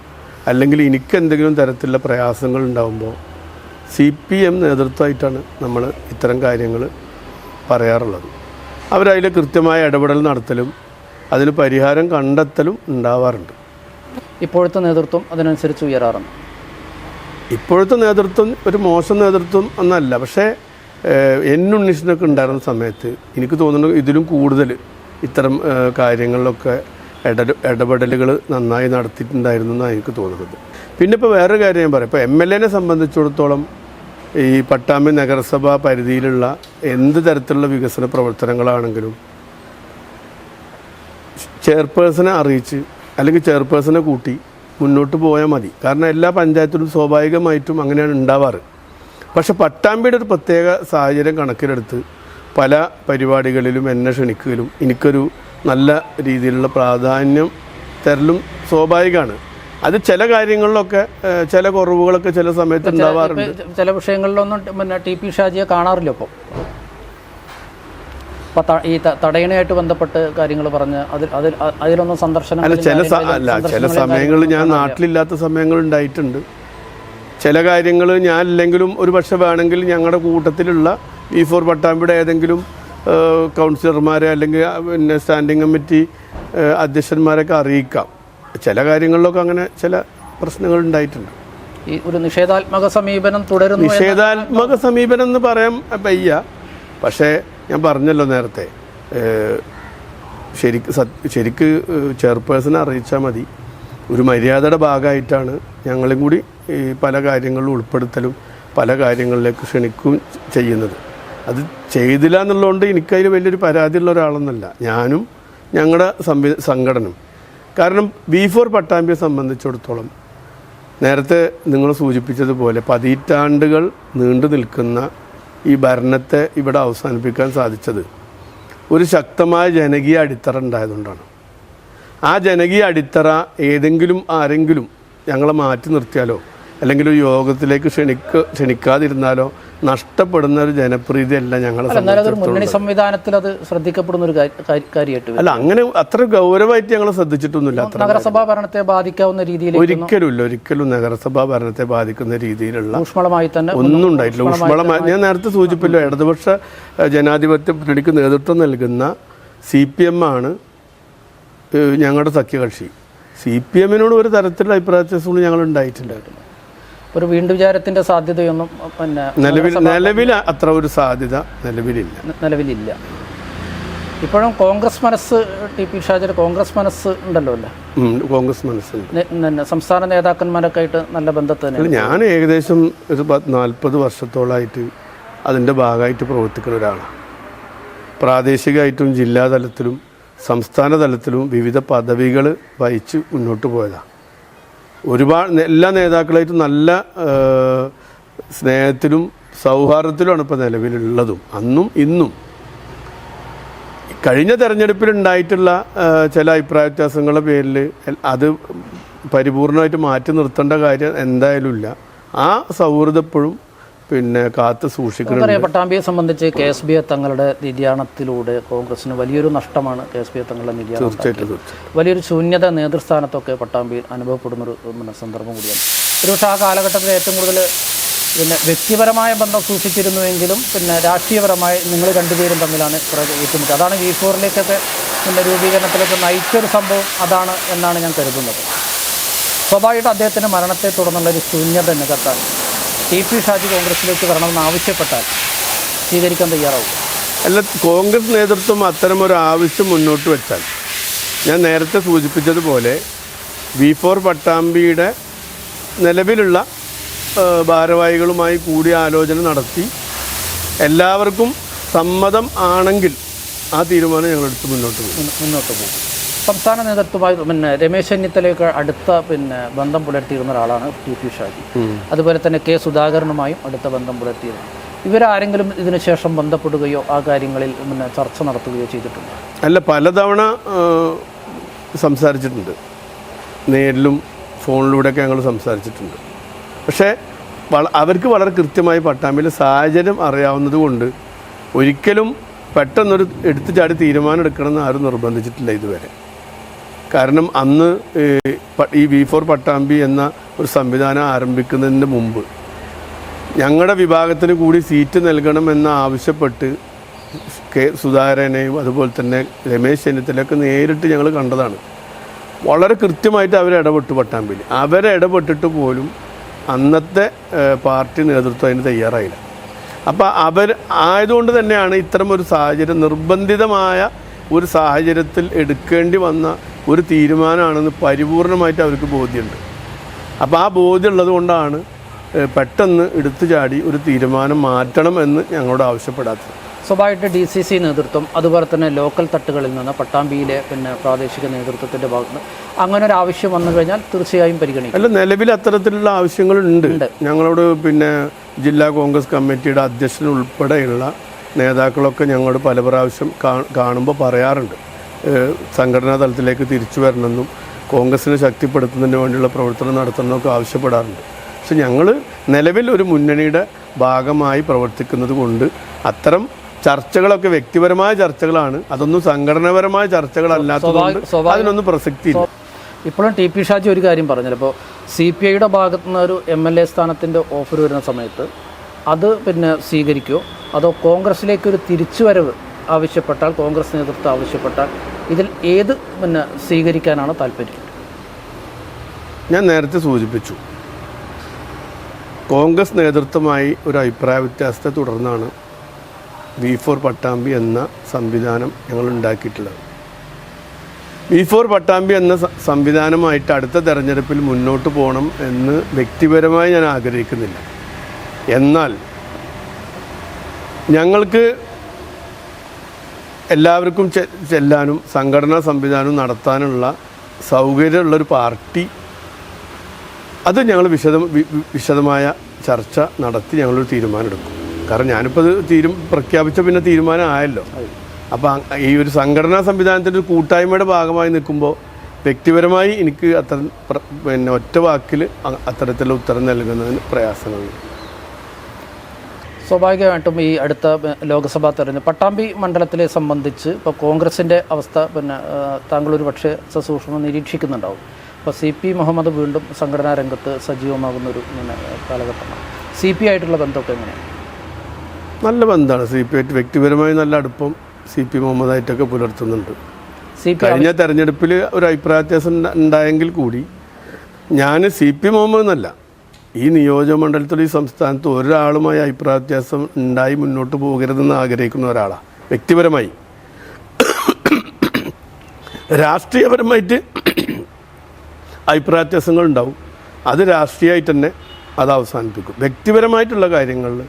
അല്ലെങ്കിൽ എനിക്ക് എന്തെങ്കിലും തരത്തിലുള്ള പ്രയാസങ്ങൾ ഉണ്ടാകുമ്പോൾ സി പി എം നേതൃത്വമായിട്ടാണ് നമ്മൾ ഇത്തരം കാര്യങ്ങൾ പറയാറുള്ളത്. അവരതിൽ കൃത്യമായ ഇടപെടൽ നടത്തലും അതിന് പരിഹാരം കണ്ടെത്തലും ഉണ്ടാവാറുണ്ട്. ഇപ്പോഴത്തെ നേതൃത്വം അതിനനുസരിച്ച് ഉയരാറുണ്ട്. ഇപ്പോഴത്തെ നേതൃത്വം ഒരു മോശം നേതൃത്വം എന്നല്ല. പക്ഷേ എൻ ഉണ്ടായിരുന്ന സമയത്ത് എനിക്ക് തോന്നുന്നു ഇതിലും കൂടുതൽ ഇത്തരം കാര്യങ്ങളിലൊക്കെ ഇട ഇടപെടലുകൾ നന്നായി നടത്തിയിട്ടുണ്ടായിരുന്നു എന്നാണ് എനിക്ക് തോന്നുന്നത്. പിന്നെ ഇപ്പോൾ വേറൊരു കാര്യം ഞാൻ പറയാം. ഇപ്പോൾ എം എൽ എനെ സംബന്ധിച്ചിടത്തോളം ഈ പട്ടാമ്പി നഗരസഭാ പരിധിയിലുള്ള എന്ത് തരത്തിലുള്ള വികസന പ്രവർത്തനങ്ങളാണെങ്കിലും ചെയർപേഴ്സണെ അറിയിച്ച് അല്ലെങ്കിൽ ചെയർപേഴ്സണെ കൂട്ടി മുന്നോട്ട് പോയാൽ മതി. കാരണം എല്ലാ പഞ്ചായത്തിലും സ്വാഭാവികമായിട്ടും അങ്ങനെയാണ് ഉണ്ടാവാറ്. പക്ഷെ പട്ടാമ്പിയുടെ ഒരു പ്രത്യേക സാഹചര്യം കണക്കിലെടുത്ത് പല പരിപാടികളിലും എന്നെ ക്ഷണിക്കലും എനിക്കൊരു നല്ല രീതിയിലുള്ള പ്രാധാന്യം തരലും സ്വാഭാവികമാണ്. അത് ചില കാര്യങ്ങളിലൊക്കെ ചില കുറവുകളൊക്കെ ചില സമയത്ത് ഉണ്ടാവാറുണ്ട്. ചില വിഷയങ്ങളിലൊന്നും പിന്നെ ടി പി ഷാജിയെ കാണാറില്ല ഇപ്പോൾ ഇപ്പൊ ഈ തടയണയായിട്ട് ബന്ധപ്പെട്ട് കാര്യങ്ങൾ പറഞ്ഞ് അതിൽ അതിൽ അതിലൊന്നും സന്ദർശനം അല്ല ചില അല്ല ചില സമയങ്ങളിൽ ഞാൻ നാട്ടിലില്ലാത്ത സമയങ്ങൾ ഉണ്ടായിട്ടുണ്ട്. ചില കാര്യങ്ങൾ ഞാൻ ഇല്ലെങ്കിലും ഒരു പക്ഷെ വേണമെങ്കിൽ ഞങ്ങളുടെ കൂട്ടത്തിലുള്ള വി ഫോർ പട്ടാമ്പിയുടെ ഏതെങ്കിലും കൗൺസിലർമാരെ അല്ലെങ്കിൽ പിന്നെ സ്റ്റാൻഡിംഗ് കമ്മിറ്റി അധ്യക്ഷന്മാരൊക്കെ അറിയിക്കാം. ചില കാര്യങ്ങളിലൊക്കെ അങ്ങനെ ചില പ്രശ്നങ്ങൾ ഉണ്ടായിട്ടുണ്ട്. ഈ ഒരു നിഷേധാത്മക സമീപനം തുടരുന്നു നിഷേധാത്മക സമീപനം എന്ന് പറയാൻ പയ്യ പക്ഷേ ഞാൻ പറഞ്ഞല്ലോ നേരത്തെ ശരിക്ക് ശരിക്ക് ചെയർപേഴ്സണെ അറിയിച്ചാൽ മതി. ഒരു മര്യാദയുടെ ഭാഗമായിട്ടാണ് ഞങ്ങളും കൂടി ഈ പല കാര്യങ്ങളിലും ഉൾപ്പെടുത്തലും പല കാര്യങ്ങളിലേക്ക് ക്ഷണിക്കും ചെയ്യുന്നത്. അത് ചെയ്തില്ല എന്നുള്ളതുകൊണ്ട് എനിക്കതിൽ വലിയൊരു പരാതിയുള്ള ഒരാളൊന്നുമല്ല ഞാനും ഞങ്ങളുടെ സംവി സംഘടനം. കാരണം ബി ഫോർ പട്ടാമ്പിയെ സംബന്ധിച്ചിടത്തോളം നേരത്തെ നിങ്ങൾ സൂചിപ്പിച്ചതുപോലെ പതിറ്റാണ്ടുകൾ നീണ്ടു നിൽക്കുന്ന ഈ ഭരണത്തെ ഇവിടെ അവസാനിപ്പിക്കാൻ സാധിച്ചത് ഒരു ശക്തമായ ജനകീയ അടിത്തറ ഉണ്ടായതുകൊണ്ടാണ്. ആ ജനകീയ അടിത്തറ ഏതെങ്കിലും ആരെങ്കിലും ഞങ്ങളെ മാറ്റി നിർത്തിയാലോ അല്ലെങ്കിൽ ഒരു യോഗത്തിലേക്ക് ക്ഷണിക്ക ക്ഷണിക്കാതിരുന്നാലോ നഷ്ടപ്പെടുന്ന ഒരു ജനപ്രീതിയല്ല ഞങ്ങളെ മുന്നണി സംവിധാനത്തിൽ അത് ശ്രദ്ധിക്കപ്പെടുന്ന ഒരു കാര്യ- കാര്യ- കാര്യമായിട്ട്. അല്ല അങ്ങനെ അത്ര ഗൗരവമായിട്ട് ഞങ്ങൾ ശ്രദ്ധിച്ചിട്ടൊന്നുമില്ല അത്ര നഗരസഭാ ഭരണത്തെ ബാധിക്കാവുന്ന രീതിയിൽ ഒരിക്കലും ഇല്ല ഒരിക്കലും നഗരസഭാ ഭരണത്തെ ബാധിക്കുന്ന രീതിയിലുള്ള ഊഷ്മളമായി തന്നെ ഒന്നും ഉണ്ടായിട്ടില്ല. ഊഷ്മളമായി ഞാൻ നേരത്തെ സൂചിപ്പില്ലോ ഇടതുപക്ഷ ജനാധിപത്യ മുന്നണിക്ക് നേതൃത്വം നൽകുന്ന സി പി എം ആണ് ഞങ്ങളുടെ സഖ്യകക്ഷി. സി പി എമ്മിനോട് ഒരു തരത്തിലുള്ള അഭിപ്രായ വ്യത്യാസങ്ങൾ ഞങ്ങൾ ഉണ്ടായിട്ടുണ്ടായിരുന്നു ഒരു വീണ്ടും വിചാരത്തിന്റെ സാധ്യതയൊന്നും പിന്നെ നിലവിൽ നിലവിൽ അത്ര ഒരു സാധ്യത നിലവിലില്ല. നിലവിലില്ല. ഇപ്പോഴും കോൺഗ്രസ് മനസ്സ് ടി പി ഷാജിയുടെ കോൺഗ്രസ് മനസ്സ് ഉണ്ടല്ലോ അല്ലേ? കോൺഗ്രസ് നെ- സംസ്ഥാന നേതാക്കന്മാരൊക്കെ ആയിട്ട് നല്ല ബന്ധത്തിൽ ഞാൻ ഏകദേശം ഒരു നാൽപ്പത് വർഷത്തോളമായിട്ട് അതിന്റെ ഭാഗമായിട്ട് പ്രവർത്തിക്കുന്ന ഒരാളാണ് പ്രാദേശികമായിട്ടും ജില്ലാ തലത്തിലും സംസ്ഥാന തലത്തിലും വിവിധ പദവികൾ വഹിച്ച് മുന്നോട്ട് പോയതാണ് ഒരുപാട് എല്ലാ നേതാക്കളായിട്ടും നല്ല സ്നേഹത്തിലും സൗഹാർദ്ദത്തിലുമാണ് ഇപ്പോൾ നിലവിലുള്ളതും. അന്നും ഇന്നും. കഴിഞ്ഞ തെരഞ്ഞെടുപ്പിലുണ്ടായിട്ടുള്ള ചില അഭിപ്രായ വ്യത്യാസങ്ങളുടെ പേരിൽ അത് പരിപൂർണമായിട്ട് മാറ്റി നിർത്തേണ്ട കാര്യം എന്തായാലും ഇല്ല. ആ സൗഹൃദം എപ്പോഴും പിന്നെ കാത്തു സൂക്ഷിക്കണം പട്ടാമ്പിയെ സംബന്ധിച്ച് കെ എസ് ബി എ തങ്ങളുടെ നിര്യാണത്തിലൂടെ കോൺഗ്രസിന് വലിയൊരു നഷ്ടമാണ് കെ എസ് ബി എ തങ്ങളുടെ നിര്യാണം വലിയൊരു ശൂന്യത നേതൃസ്ഥാനത്തൊക്കെ പട്ടാമ്പി അനുഭവപ്പെടുന്ന ഒരു സന്ദർഭം കൂടിയാണ്. ഒരുപക്ഷെ ആ കാലഘട്ടത്തിൽ ഏറ്റവും കൂടുതൽ പിന്നെ വ്യക്തിപരമായ ബന്ധം സൂക്ഷിച്ചിരുന്നുവെങ്കിലും പിന്നെ രാഷ്ട്രീയപരമായി നിങ്ങൾ രണ്ടുപേരും തമ്മിലാണ് ഏറ്റുമുട്ടുക അതാണ് വി ഫോറിലേക്കൊക്കെ പിന്നെ രൂപീകരണത്തിലേക്ക് നയിച്ചൊരു സംഭവം അതാണ് എന്നാണ് ഞാൻ കരുതുന്നത്. സ്വാഭാവികമായിട്ട് അദ്ദേഹത്തിന്റെ മരണത്തെ തുടർന്നുള്ള ഒരു ശൂന്യത നികത്താൻ ടി പി ഷാജി കോൺഗ്രസിലേക്ക് വരണമെന്ന് ആവശ്യപ്പെട്ടാൽ സ്വീകരിക്കാൻ തയ്യാറാവും. അല്ല കോൺഗ്രസ് നേതൃത്വം അത്തരമൊരു ആവശ്യം മുന്നോട്ട് വെച്ചാൽ ഞാൻ നേരത്തെ സൂചിപ്പിച്ചതുപോലെ വി ഫോർ പട്ടാമ്പിയുടെ നിലവിലുള്ള ഭാരവാഹികളുമായി ഭാരവാഹികളുമായി കൂടിയാലോചന നടത്തി എല്ലാവർക്കും സമ്മതം ആണെങ്കിൽ ആ തീരുമാനം ഞങ്ങളെടുത്ത് മുന്നോട്ട് പോകും. മുന്നോട്ട് പോകും. സംസ്ഥാന നേതൃത്വമായി പിന്നെ രമേശ് ചെന്നിത്തലയൊക്കെ അടുത്ത പിന്നെ ബന്ധം പുലർത്തിയിരുന്ന ഒരാളാണ് ടി പി ഷാജി അതുപോലെ തന്നെ കെ സുധാകരനുമായും അടുത്ത ബന്ധം പുലർത്തിയിരുന്നു. ഇവരാരെങ്കിലും ഇതിനുശേഷം ബന്ധപ്പെടുകയോ ആ കാര്യങ്ങളിൽ പിന്നെ ചർച്ച നടത്തുകയോ ചെയ്തിട്ടുണ്ട്? അല്ല പലതവണ സംസാരിച്ചിട്ടുണ്ട്. നേരിലും ഫോണിലൂടെയൊക്കെ ഞങ്ങൾ സംസാരിച്ചിട്ടുണ്ട്. പക്ഷേ അവർക്ക് വളരെ കൃത്യമായി പട്ടാമ്പിയിലെ സാഹചര്യം അറിയാവുന്നത് കൊണ്ട് ഒരിക്കലും പെട്ടെന്നൊരു എടുത്തു ചാടി തീരുമാനം എടുക്കണമെന്ന് ആരും നിർബന്ധിച്ചിട്ടില്ല ഇതുവരെ. കാരണം അന്ന് ഈ വി ഫോർ പട്ടാമ്പി എന്ന ഒരു സംവിധാനം ആരംഭിക്കുന്നതിന് മുമ്പ് ഞങ്ങളുടെ വിഭാഗത്തിന് കൂടി സീറ്റ് നൽകണമെന്ന് ആവശ്യപ്പെട്ട് കെ സുധാകരനെയും അതുപോലെ തന്നെ രമേശ് ചെന്നിത്തലയൊക്കെ നേരിട്ട് ഞങ്ങൾ കണ്ടതാണ്. വളരെ കൃത്യമായിട്ട് അവർ ഇടപെട്ടു പട്ടാമ്പിയിൽ അവരെ ഇടപെട്ടിട്ട് പോലും അന്നത്തെ പാർട്ടി നേതൃത്വം അതിന് തയ്യാറായില്ല. അപ്പോൾ അവർ ആയതുകൊണ്ട് തന്നെയാണ് ഇത്തരം ഒരു സാഹചര്യം നിർബന്ധിതമായ ഒരു സാഹചര്യത്തിൽ എടുക്കേണ്ടി വന്ന ഒരു തീരുമാനമാണെന്ന് പരിപൂർണമായിട്ട് അവർക്ക് ബോധ്യമുണ്ട്. അപ്പോൾ ആ ബോധ്യമുള്ളത് കൊണ്ടാണ് പെട്ടെന്ന് എടുത്തു ചാടി ഒരു തീരുമാനം മാറ്റണം എന്ന് ഞങ്ങളോട് ആവശ്യപ്പെടാത്തത്. സ്വാഭാവികമായിട്ട് ഡി സി സി നേതൃത്വം അതുപോലെ തന്നെ ലോക്കൽ തട്ടുകളിൽ നിന്ന് പട്ടാമ്പിയിലെ പിന്നെ പ്രാദേശിക നേതൃത്വത്തിന്റെ ഭാഗത്ത് നിന്ന് അങ്ങനെ ഒരു ആവശ്യം വന്നു കഴിഞ്ഞാൽ തീർച്ചയായും പരിഗണിക്കും. അല്ല നിലവിൽ അത്തരത്തിലുള്ള ആവശ്യങ്ങളുണ്ട്. ഞങ്ങളോട് പിന്നെ ജില്ലാ കോൺഗ്രസ് കമ്മിറ്റിയുടെ അധ്യക്ഷൻ ഉൾപ്പെടെയുള്ള നേതാക്കളൊക്കെ ഞങ്ങളോട് പല പ്രാവശ്യം കാണുമ്പോൾ പറയാറുണ്ട്. സംഘടനാ തലത്തിലേക്ക് തിരിച്ചു വരണമെന്നും കോൺഗ്രസിനെ ശക്തിപ്പെടുത്തുന്നതിന് വേണ്ടിയുള്ള പ്രവർത്തനം നടത്തണമെന്നൊക്കെ ആവശ്യപ്പെടാറുണ്ട്. പക്ഷെ ഞങ്ങൾ നിലവിൽ ഒരു മുന്നണിയുടെ ഭാഗമായി പ്രവർത്തിക്കുന്നത് കൊണ്ട് അത്തരം ചർച്ചകളൊക്കെ വ്യക്തിപരമായ ചർച്ചകളാണ്. അതൊന്നും സംഘടനാപരമായ ചർച്ചകളല്ലാത്തതുകൊണ്ട് അതിനൊന്നും പ്രസക്തിയില്ല. ഇപ്പോഴും ടി പി ഷാജി ഒരു കാര്യം പറഞ്ഞത് ഇപ്പോൾ സി പി ഐയുടെ ഭാഗത്തു നിന്ന് ഒരു എം എൽ എ സ്ഥാനത്തിന്റെ ഓഫർ വരുന്ന സമയത്ത് അത് പിന്നെ സ്വീകരിക്കുമോ അതോ കോൺഗ്രസിലേക്ക് ഒരു തിരിച്ചുവരവ് ആവശ്യപ്പെട്ടാൽ കോൺഗ്രസ് നേതൃത്വം ആവശ്യപ്പെട്ടാൽ ഇതിൽ ഏത് പിന്നെ സ്വീകരിക്കാനാണ് താല്പര്യം? ഞാൻ നേരത്തെ സൂചിപ്പിച്ചു. കോൺഗ്രസ് നേതൃത്വമായി ഒരു അഭിപ്രായ വ്യത്യാസത്തെ തുടർന്നാണ് വി ഫോർ പട്ടാമ്പി എന്ന സംവിധാനം ഞങ്ങൾ ഉണ്ടാക്കിയിട്ടുള്ളത്. വി ഫോർ പട്ടാമ്പി എന്ന സംവിധാനമായിട്ട് അടുത്ത തെരഞ്ഞെടുപ്പിൽ മുന്നോട്ട് പോകണം എന്ന് വ്യക്തിപരമായി ഞാൻ ആഗ്രഹിക്കുന്നില്ല. എന്നാൽ ഞങ്ങൾക്ക് എല്ലാവർക്കും ചെല്ലാനും സംഘടനാ സംവിധാനം നടത്താനുള്ള സൗകര്യമുള്ളൊരു പാർട്ടി. അത് ഞങ്ങൾ വിശദ വിശദമായ ചർച്ച നടത്തി ഞങ്ങളൊരു തീരുമാനം എടുക്കും കാരണം ഞാനിപ്പോൾ അത് തീരും പ്രഖ്യാപിച്ച പിന്നെ തീരുമാനം ആയല്ലോ. അപ്പോൾ ഈ ഒരു സംഘടനാ സംവിധാനത്തിന്റെ ഒരു കൂട്ടായ്മയുടെ ഭാഗമായി നിൽക്കുമ്പോൾ വ്യക്തിപരമായി എനിക്ക് അത്ര പിന്നെ ഒറ്റ വാക്കിൽ അത്തരത്തിലുള്ള ഉത്തരം നൽകുന്നതിന് പ്രയാസങ്ങളുണ്ട്. സ്വാഭാവികമായിട്ടും ഈ അടുത്ത ലോക്സഭാ തെരഞ്ഞെടുപ്പ് പട്ടാമ്പി മണ്ഡലത്തിലെ സംബന്ധിച്ച് ഇപ്പോൾ കോൺഗ്രസിന്റെ അവസ്ഥ പിന്നെ ഒരു പക്ഷേ സസൂക്ഷ്മം നിരീക്ഷിക്കുന്നുണ്ടാവും. ഇപ്പോൾ സി പി മുഹമ്മദ് വീണ്ടും സംഘടനാ രംഗത്ത് സജീവമാകുന്ന ഒരു പിന്നെ കാലഘട്ടമാണ്. സി പി ആയിട്ടുള്ള ബന്ധമൊക്കെ എങ്ങനെയാണ് നല്ല ബന്ധമാണ്. സി പി ആയിട്ട് വ്യക്തിപരമായി നല്ല അടുപ്പം സി പി മുഹമ്മദായിട്ടൊക്കെ പുലർത്തുന്നുണ്ട്. കഴിഞ്ഞ തെരഞ്ഞെടുപ്പിൽ ഒരു അഭിപ്രായ വ്യത്യാസം ഉണ്ടായെങ്കിൽ കൂടി ഞാൻ സി പി മുഹമ്മദ് എന്നല്ല. ഈ നിയോജക മണ്ഡലത്തിൽ ഈ സംസ്ഥാനത്ത് ഒരാളുമായി അഭിപ്രായ വ്യത്യാസം ഉണ്ടായി മുന്നോട്ട് പോകരുതെന്ന് ആഗ്രഹിക്കുന്ന ഒരാളാണ് വ്യക്തിപരമായി. രാഷ്ട്രീയപരമായിട്ട് അഭിപ്രായ വ്യത്യാസങ്ങൾ ഉണ്ടാവും. അത് രാഷ്ട്രീയമായിട്ട് തന്നെ അത് അവസാനിപ്പിക്കും. വ്യക്തിപരമായിട്ടുള്ള കാര്യങ്ങളിൽ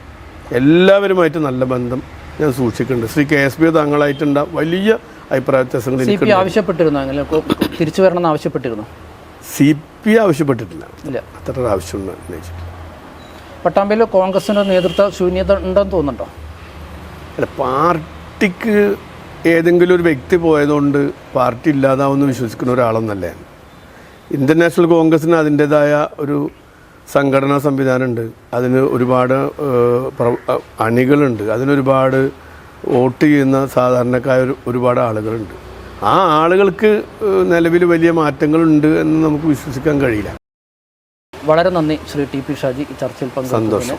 എല്ലാവരുമായിട്ട് നല്ല ബന്ധം ഞാൻ സൂക്ഷിക്കുന്നുണ്ട്. ശ്രീ കെ എസ് പി താങ്കളായിട്ടുണ്ടാവും വലിയ അഭിപ്രായ വ്യത്യാസങ്ങൾ ആവശ്യപ്പെട്ടിരുന്നു അങ്ങനെ. തിരിച്ചു വരണം ആവശ്യപ്പെട്ടിരുന്നു. സി പി ആവശ്യപ്പെട്ടിട്ടില്ല. ഇല്ല. അത്ര ആവശ്യം പട്ടാമ്പിയിൽ കോൺഗ്രസിന് നേതൃത്വ ശൂന്യത ഉണ്ടെന്ന് തോന്നുന്നുണ്ടോ? അല്ല പാർട്ടിക്ക് ഏതെങ്കിലും ഒരു വ്യക്തി പോയതുകൊണ്ട് പാർട്ടി ഇല്ലാതാവുമെന്ന് വിശ്വസിക്കുന്ന ഒരാളൊന്നല്ല ഇന്റർനാഷണൽ ഇന്ത്യൻ നാഷണൽ കോൺഗ്രസിന് അതിന്റെതായ ഒരു സംഘടനാ സംവിധാനമുണ്ട്. അതിന് ഒരുപാട് അണികളുണ്ട്. അതിനൊരുപാട് വോട്ട് ചെയ്യുന്ന സാധാരണക്കാർ ഒരുപാട് ആളുകളുണ്ട്. ആ ആളുകൾക്ക് നിലവിൽ വലിയ മാറ്റങ്ങളുണ്ട് എന്ന് നമുക്ക് വിശ്വസിക്കാൻ കഴിയില്ല. വളരെ നന്ദി ശ്രീ ടി പി ഷാജി ചർച്ചയിൽ പങ്കെടുത്തതിന്. സന്തോഷം.